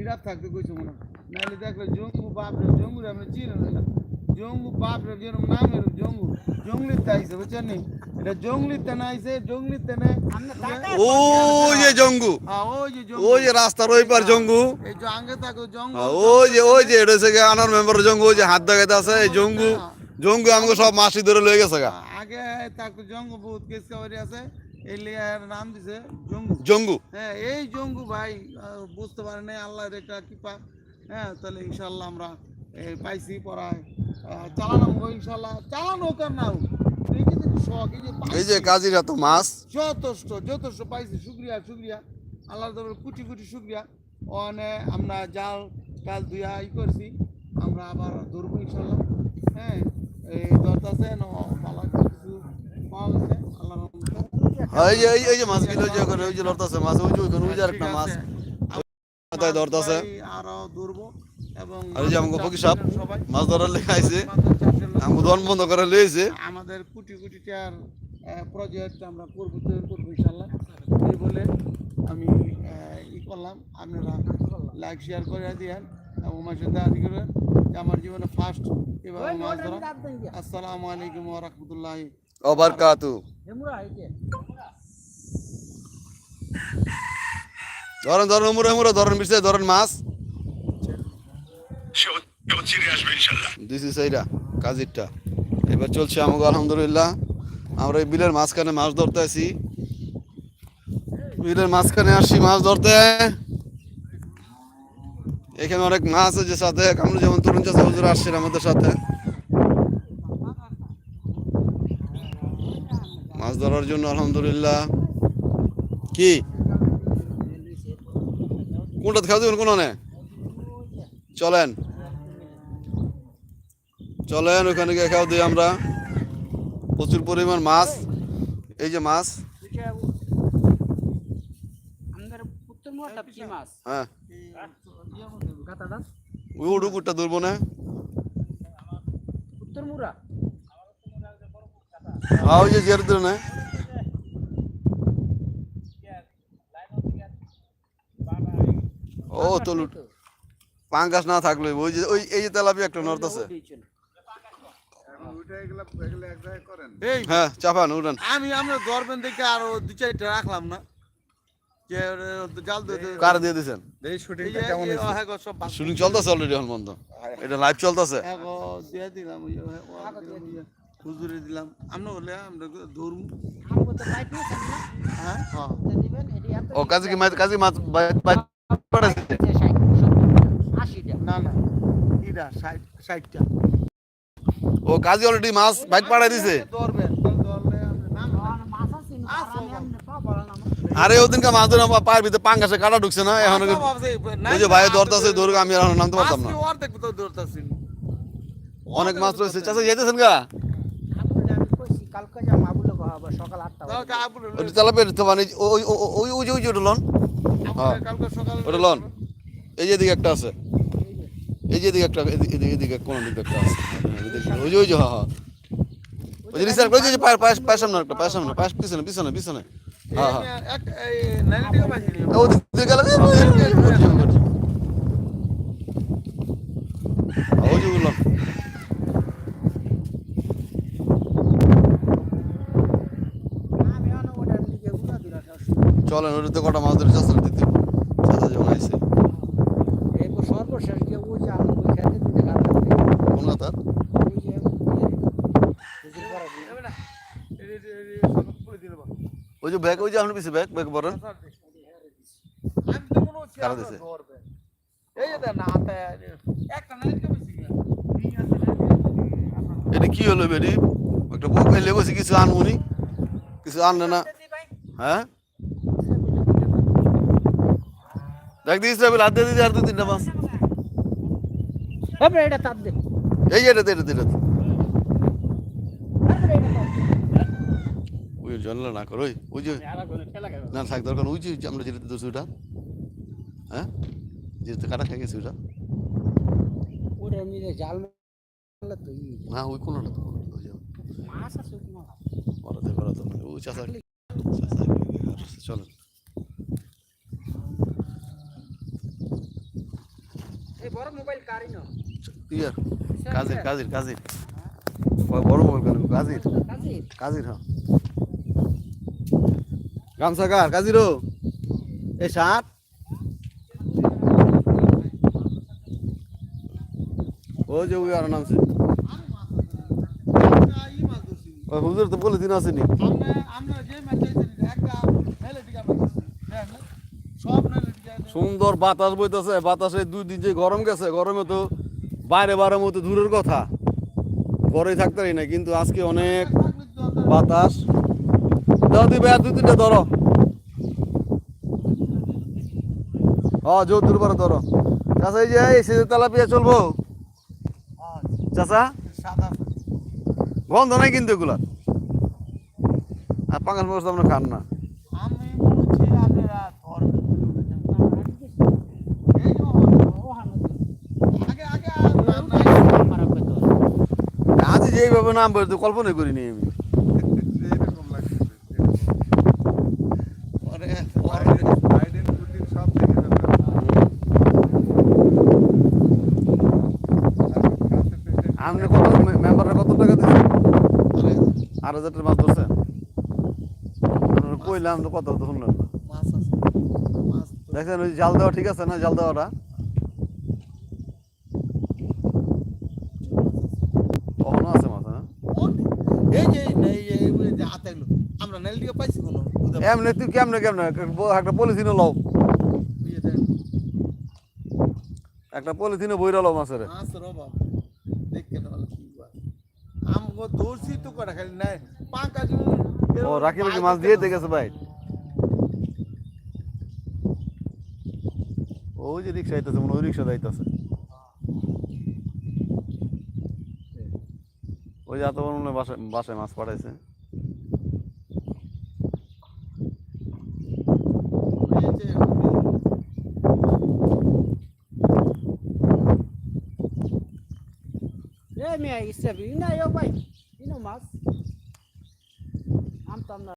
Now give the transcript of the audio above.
নিরাপ থাকতে কইছে মনে হয়। নাহলে দেখলে জঙ্গু বাপরে জঙ্গুরে আমরা চিনি না জঙ্গু বাপরে যেরকম নাম এরকম জঙ্গু জঙ্গলিতে আইছে বুঝছেন নি এটা জঙ্গলিতে না আইছে জঙ্গলিতে না ওই যে জঙ্গু হ্যাঁ ওই যে জঙ্গু ওই যে রাস্তার ওই পার জঙ্গু এই যে আগে থাকে জঙ্গু হ্যাঁ, ওই যে ওই যে এটা হচ্ছে গিয়ে আনার মেম্বার জঙ্গু ওই যে হাত দেখাতে আছে এই জঙ্গু জঙ্গু আমাকে সব মাসি ধরে লয়ে গেছে গা আগে থাকতো জঙ্গু বহুত কেস কাবারি আছে এর নাম দিছে জঙ্গু। জঙ্গু। হ্যাঁ এই জঙ্গু ভাই বুঝতে পারে নাই আল্লাহর একটা কৃপা। হ্যাঁ তাহলে ইনশাল্লাহ আমরা পাইছি পড়ায়। আহ, চালানো ইনশাল্লাহ চালানো না এই যে কাজিরা তো মাছ। যথেষ্ট যথেষ্ট পাইছি শুক্রিয়া শুক্রিয়া। আল্লাহ তোমার কোটি কোটি শুক্রিয়া। ওখানে আমরা জাল কাল দুইয়া ই করছি। আমরা আবার ধরবো ইনশাল্লাহ হ্যাঁ এই আল্লাহ এই যে এই- এই যে মাছগুলো ওই যে ওখানে ওই যে লড়তাছে মাছ ওই যে ওইখানে ওই যে আরেকটা মাছ। মাথায় ধরতাছে। আরও ধরবো এবং আর যে আমাকে ফকির সাহেব সবাই মাছ ধরার লেগে আইছে মাথার চাষের লোক- আমাকে দন বন্ধ করে লইছে। আমাদের কোটি কোটি টাকার প্রজেক্ট আমরা করব করব ইনশাল্লাহ। এই বলে আমি ই করলাম। আপনারা লাইক শেয়ার করে দিয়েন। আমার সাথে আদি করবেন আমার জীবনে ফার্স্ট এভাবে মাছ ধরা। আসসালামু আলাইকুম ওয়া রাহমাতুল্লাহি। ধরেন ধরেন উমরে উমরে ধরেন মিশে ধরেন মাছ। দিস ইজ এইটা কাজিরটা। এবার চলছে আমাকে আলহামদুলিল্লাহ। আমরা এই বিলের মাঝখানে মাছ ধরতে আছি বিলের মাঝখানে আসছি মাছ ধরতে। এখানে অনেক মাছ আছে সাথে আমরা যেমন তরুণ চাষা হুজুর আসছেন আমাদের সাথে। মাছ ধরার জন্য আলহামদুলিল্লাহ। কি? কোনটা খাওয়া দেবেন কোন চলেন। চলেন ওখানে গিয়ে খাওয়া দিই আমরা। প্রচুর পরিমাণ মাছ। এই যে মাছ। হ্যাঁ। গাতাটা ওই উডুকুরটা ধরবো না। উত্তর মুরা। হ্যাঁ ওই যে জের ধরে না। ও তো লুট পাঙ্গাস না থাকলে ওই যে ওই এই যে তেলাপি একটা নর্দ আছে। এই হ্যাঁ চাপান উঠান। আমি আমরা ধরবেন দেখে আরও দু চারটা রাখলাম না। কার দিয়ে হ্যাঁ শুটিং চলতেছে অলরেডি এখন বন্ধ এটা লাইভ চলতেছে। হ্যাঁ দিলাম হ্যাঁ, ও দিলাম, হুজুরে দিলাম। আমরা হলে আমরা ধরুন হ্যাঁ। হ্যাঁ। ও কাজী কি মাছ কাজী মাছ না না। এটা ষাটটা ও কাজী অলরেডি মাছ বাইক পাঠাই দিছে। আরে ওদিনকে মাছ ধরে পায়ের ভিতরে পাঙ্গাসে কাটা ঢুকছে না এখন ওই যে ভাই ধরতেছে ধরুক আমি আর নামতে পারতাম না। অনেক মাছ রয়েছে। চাষা যেতেছেন গা? ওটা চালাবে তো মানে ওই ওই ওই ওই যে ওই যে ওটা লন। হ্যাঁ। কালকে সকালে ওটা লন। এই যে এদিকে একটা আছে। এই যে এদিকে একটা এদিকে এদিকে- কোন দিকে একটা আছে এদিকে, ওই যে ওই যে হ্যাঁ হ্যাঁ। ওই যে রিসার্ভ ওই যে পায়ের পায়ের পায়ের সামনে একটা পায়ের সামনে পায়ের পিছনে পিছনে পিছনে। হ্যাঁ হ্যাঁ। চলেন ওটাতে কটা মাছ ধরে চাষা দিতে। চাষা যখন আইসে এই সর্বশেষ গিয়ে ওই যে আমি ওই খেতে দিতে গাড়ি কোন তার ওই যে হুজুর করা দিয়ে ওই যে ব্যাগ ওই যে এখন পিছিয়ে ব্যাগ ব্যাগ বলেন। আমি তো মনে হচ্ছে কারা দিছে? এটা কি হলো বেরি একটা বুক মেলে বসে কিছু আনবনি কিছু আনলে না? হ্যাঁ? দেখ দিস রে হাত দিয়ে দিদি আর দু তিনটা মাছ এই এটা এটা এটা ওই জানলা না করো ওই যে না। থাক দরকার ওই যে আমরা যেটা দিতেছি ওটা। হ্যাঁ? যেটা কাটা খেয়ে গেছে ওটা। তো না ওই কোনটা তো কোনটা ওই যে মাছ আছে কি মাছ ওরাতে না ওই চাষা চাষা চলেন। বড় মোবাইল কারি না। ইয়ে কাজির কাজির কাজির। বড় মোবাইল কেন? কাজির। কাজির হ্যাঁ। গামছা কার? কাজিরও এই শার্ট ও যে ওই আর নামছে। হুজুর তো বলে দিন আসেনি। সুন্দর বাতাস বইতেছে। বাতাসে দুই দিন যে গরম গেছে, গরমে তো বাইরে বারের মতো দূরের কথা। ঘরেই থাকতে না, কিন্তু আজকে অনেক বাতাস। দাও আর দুই তিনটা ধরো। হ্যাঁ যৌতুর পরে ধরো। চাষা এই যে, এই সেজে তেলাপিয়া চলবো। চাষা গন্ধ নাই কিন্তু এগুলা আর পাঙ্গাস মাছ আমরা খান না। আজ যেইভাবে নাম বলতে কল্পনা করিনি আমি। আট হাজার মাছ ধরছেন আপনারা কইলাম তো কত তো শুনলেন দেখছেন ওই জাল দেওয়া ঠিক আছে না জাল দেওয়াটা? তখনও আছে মাছ হ্যাঁ? এই যে এই যে এই যে হাতে আমরা নেল দিকে পাইছি কোনো? এমনি তুই কেমনে কেমনে? একটা পলিথিনে লও। একটা পলিথিনে বইরা লও মাছের। মাছের অভাব দেখতে ভালো। আমগো দৌড়ছি তো করে খালি নাই। পাঁকা ও রাখি রাখি মাছ দিয়ে দেখেছে ভাই? ওই যে রিক্সা আইতেছে মনে ওই রিক্সা যাইতেছে ওই যে এত হয় বাসায় বাসায় মাছ পাঠাইছে। এ মিয়া ইসে বি না ইও ভাই ইনো মাছ আম তো আমরা